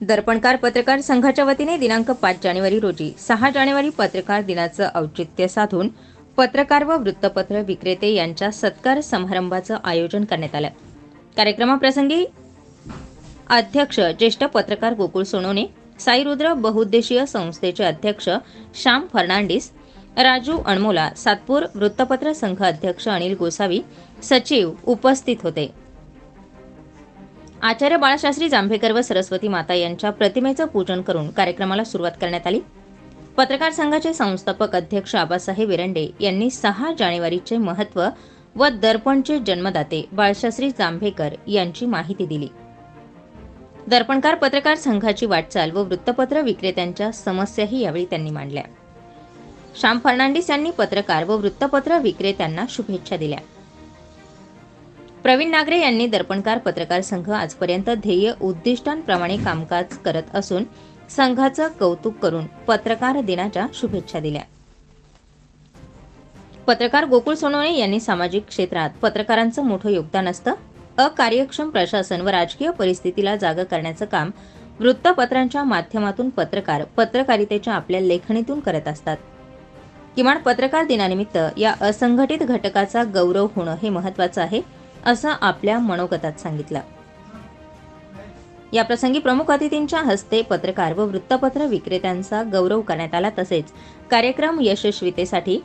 दर्पणकार पत्रकार संघाच्या वतीने दिनांक पाच जानेवारी रोजी सहा जानेवारी पत्रकार दिनाचं औचित्य साधून पत्रकार व वृत्तपत्र विक्रेते यांच्या सत्कार समारंभाचं आयोजन करण्यात आलं. कार्यक्रमाप्रसंगी अध्यक्ष ज्येष्ठ पत्रकार गोकुळ सोनवणे साईरुद्र बहुउद्देशीय संस्थेचे अध्यक्ष श्याम फर्नांडिस राजू अणमोला सातपूर वृत्तपत्र संघ अध्यक्ष अनिल गोसावी सचिव उपस्थित होते. आचार्य बाळशास्त्री जांभेकर व सरस्वती माता यांच्या प्रतिमेचं पूजन करून कार्यक्रमाला सुरुवात करण्यात आली. पत्रकार संघाचे संस्थापक अध्यक्ष आबासाहेब एरंडे यांनी सहा जानेवारीचे महत्त्व व दर्पणचे जन्मदाते बाळशास्त्री जांभेकर यांची माहिती दिली. दर्पणकार पत्रकार संघाची वाटचाल व वृत्तपत्र विक्रेत्यांच्या समस्याही यावेळी त्यांनी मांडल्या. श्याम फर्नांडिस यांनी पत्रकार व वृत्तपत्र विक्रेत्यांना शुभेच्छा दिल्या. प्रवीण नागरे यांनी दर्पणकार पत्रकार संघ आजपर्यंत ध्येय उद्दिष्टांप्रमाणे कामकाज करत असून संघाचं कौतुक करून पत्रकार दिनाच्या शुभेच्छा दिल्या. पत्रकार गोकुळ सोनवणे यांनी सामाजिक क्षेत्रात पत्रकारांचं मोठं योगदान असतं. अकार्यक्षम प्रशासन व राजकीय परिस्थितीला जागा करण्याचं काम वृत्तपत्रांच्या माध्यमातून पत्रकार पत्रकारितेच्या आपल्या लेखणीतून करत असतात. किमान पत्रकार दिनानिमित्त या असंघटित घटकाचा गौरव होणं हे महत्वाचं आहे. असं आपल्या मनोगतात सांगितलं. या प्रसंगी प्रमुख अतिथींच्या हस्ते पत्रकार व वृत्तपत्र विक्रेत्यांचा गौरव करण्यात आला तसेच कार्यक्रम यशस्वीतेसाठी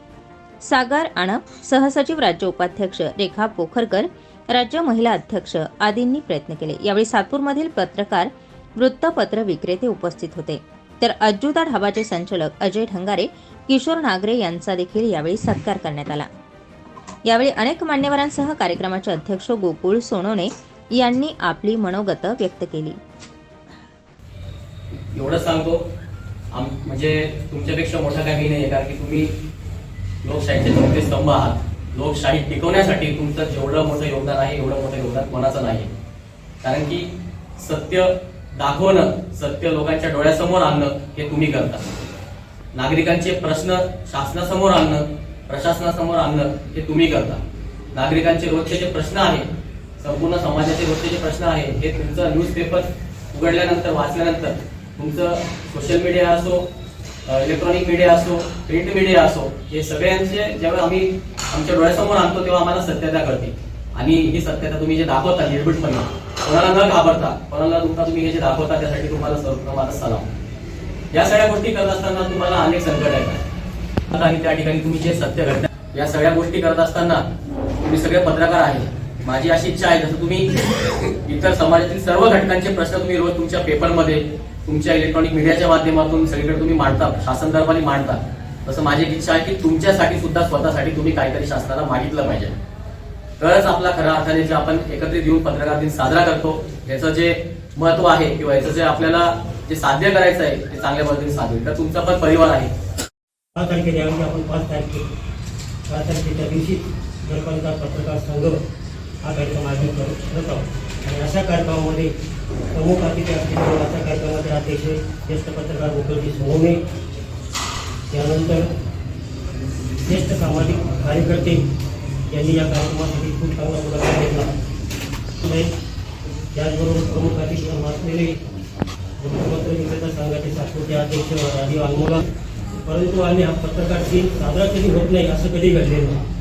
सागर आणप सहसचिव राज्य उपाध्यक्ष रेखा पोखरकर राज्य महिला अध्यक्ष आदींनी प्रयत्न केले. यावेळी सातपूरमधील पत्रकार वृत्तपत्र विक्रेते उपस्थित होते. तर अज्जुता ढाबाचे संचालक अजय ढंगारे किशोर नागरे यांचा देखील यावेळी सत्कार करण्यात आला. यावेळी अनेक मान्यवरांसह कार्यक्रमाचे अध्यक्ष गोकुळ सोनवणे यांनी आपली मनोगत व्यक्त केली. एवढं सांगतो. म्हणजे तुमच्यापेक्षा मोठा काय मी नाही कारण की तुम्ही लोकशाहीचे तुमचे स्तंभ आहात. लोकशाही टिकवण्यासाठी तुमचं जेवढं मोठं योगदान आहे एवढं मोठं योगदान कोणाचं नाही कारण की सत्य दाखवणं सत्य लोकांच्या डोळ्यासमोर आणणं हे तुम्ही करता. नागरिकांचे प्रश्न शासनासमोर आणणं प्रशासनासमोर आणणं हे तुम्ही करता. नागरिकांचे रोजचे जे प्रश्न आहे संपूर्ण समाजाचे रोजचे जे प्रश्न आहे हे तुमचं न्यूजपेपर उघडल्यानंतर वाचल्यानंतर तुमचं सोशल मीडिया असो इलेक्ट्रॉनिक मीडिया असो प्रिंट मीडिया असो हे सगळ्यांचे जेव्हा आम्ही आमच्या डोळ्यासमोर आणतो तेव्हा आम्हाला सत्यता कळते. आणि ही सत्यता तुम्ही जे दाखवता निर्भीडपणे कोणाला न घाबरता कोणाला तुमचा तुम्ही हे जे दाखवता त्यासाठी तुम्हाला सर्वप्रथम सलाम. या सगळ्या गोष्टी करत असताना तुम्हाला अनेक संकट आहेत आणि त्या ठिकाणी तुम्ही जे सत्य घडता या सगळ्या गोष्टी करत असताना तुम्ही सगळे पत्रकार आहे. माझी अशी इच्छा आहे जसं तुम्ही इतर समाजातील सर्व घटकांचे प्रश्न तुम्ही रोज तुमच्या पेपरमध्ये तुमच्या इलेक्ट्रॉनिक मीडियाच्या माध्यमातून सगळीकडे तुम्ही मांडता शासन दरबारी मांडता. तसं माझी एक इच्छा आहे की तुमच्यासाठी सुद्धा स्वतःसाठी तुम्ही काहीतरी शासनाला मागितलं पाहिजे. तरच आपला खऱ्या अर्थाने जे आपण एकत्रित येऊन पत्रकार दिन साजरा करतो याचं जे महत्त्व आहे किंवा याचं जे आपल्याला जे साध्य करायचं आहे ते चांगल्या पद्धतीने साधेल तर तुमचा पण परिवार आहे. सहा तारखेला यावेळी आपण पाच तारखे सहा तारखेच्या दिवशी नगरपालिका पत्रकार संघ हा कार्यक्रम आयोजित करत आहोत आणि अशा कार्यक्रमामध्ये प्रमुख अतिथी असलेले अशा कार्यक्रमाचे अध्यक्ष ज्येष्ठ पत्रकार मुखर्जी सोनवणे त्यानंतर ज्येष्ठ सामाजिक कार्यकर्ते यांनी या कार्यक्रमासाठी खूप चांगला पुढाकार घेतला. त्याचबरोबर प्रमुख अतिथी असलेले वृत्तपत्र विक्रेता संघाचे सातपूरचे अध्यक्ष राजीव अनमोला परंतु आम्ही हा पत्रकार दिन साजरा कधी होत नाही असं कधी घडलेलं नाही.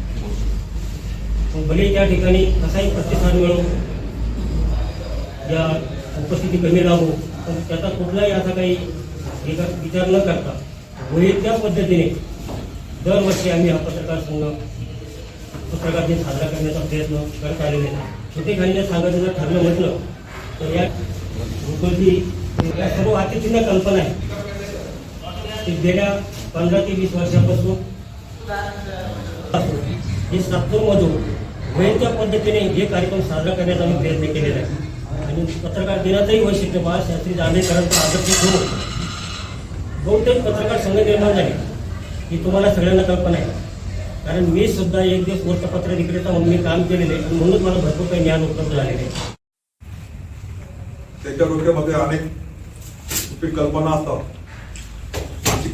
भले त्या ठिकाणी कसाही प्रतिसाद मिळो या उपस्थिती कमी राहू पण त्याचा कुठलाही असा काही विचार विचार न करता होईल त्या पद्धतीने दरवर्षी आम्ही हा पत्रकार संघ पत्रकार दिन साजरा करण्याचा प्रयत्न करत आलेले छोटे खालीने सांगायचं जर ठरलं म्हटलं तर या गोकुळची या सर्व अतिथींना कल्पना आहे की गेल्या पंधरा ते वीस वर्षापासून हे सातपूरमधून होईल पद्धतीने हे कार्यक्रम साजरा करण्याचा आम्ही प्रयत्न केलेला आहे. आणि पत्रकार दिनाचंही वैशिष्ट्य बाळशास्त्री जांभेकरांचा आदर्श होऊन बहुतेक पत्रकार संघ निर्माण झाले ही तुम्हाला सगळ्यांना कल्पना आहे. कारण मी सुद्धा एक दिवस वृत्तपत्र विक्रेता म्हणून मी काम केलेले आहे आणि म्हणून मला भरपूर काही ज्ञान उपलब्ध झालेले आहे. त्याच्या डोक्यामध्ये अनेक कल्पना असतात.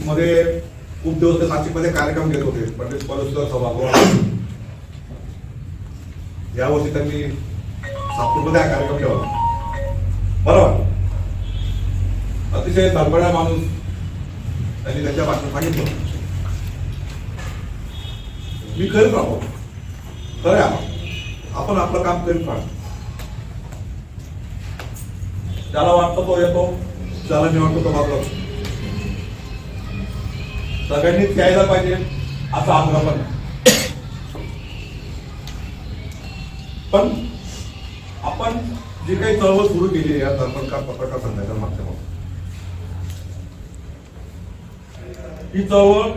नाशिकमध्ये खूप दिवस ते नाशिकमध्ये कार्यक्रम घेत होते पंडित परमेश्वर सभागृह यावर्षी त्यांनी नागपूरमध्ये हा कार्यक्रम ठेवला. बरोबर? अतिशय धडपडा माणूस त्यांनी त्याच्या बातम्या सांगितलं. मी करीत राहतो खरं आहे आपण. आपलं काम करीत राहतो ज्याला वाटतो तो येतो ज्याला मी वाटतो तो बाबा सगळ्यांनीच यायला पाहिजे असं आग्रह पण पण आपण जी काही चळवळ सुरू केली या दर्पणकार पत्रकार संघाच्या माध्यमातून ही चळवळ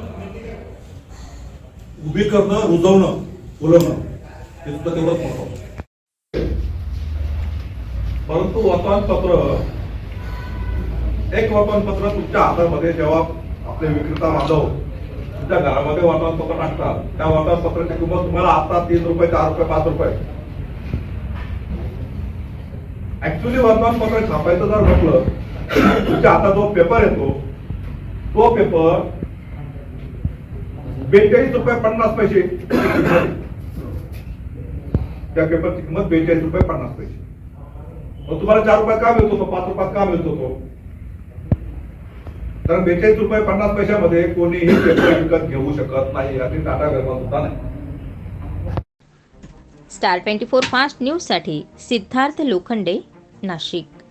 उभी करणं रुजवणं फुलवणं हे सुद्धा तेवढंच महत्वाचं परंतु वर्तमानपत्र एक वर्तमानपत्र तुमच्या हातामध्ये जेव्हा आपले विक्रेता बांधव तुमच्या घरामध्ये वर्तमानपत्र टाकतात. त्या वर्तमानपत्राची किंमत तुम्हाला आता तीन रुपये चार रुपये पाच रुपये. ऍक्च्युली वर्तमानपत्र छापायचं जर म्हटलं तुमच्या हातात जो पेपर येतो तो पेपर बेचाळीस रुपये पन्नास पैसे. त्या पेपरची किंमत बेचाळीस रुपये पन्नास पैसे. मग तुम्हाला चार रुपये का मिळतो तो? पाच रुपयात का मिळतो तो? कारण बेचाळीस रुपये पन्नास पैशामध्ये कोणीही पेपर विकत घेऊ शकत नाही आणि टाटा व्यवहार सुद्धा नाही. स्टार ट्वेंटी फोर फास्ट न्यूजसाठी सिद्धार्थ लोखंडे नाशिक.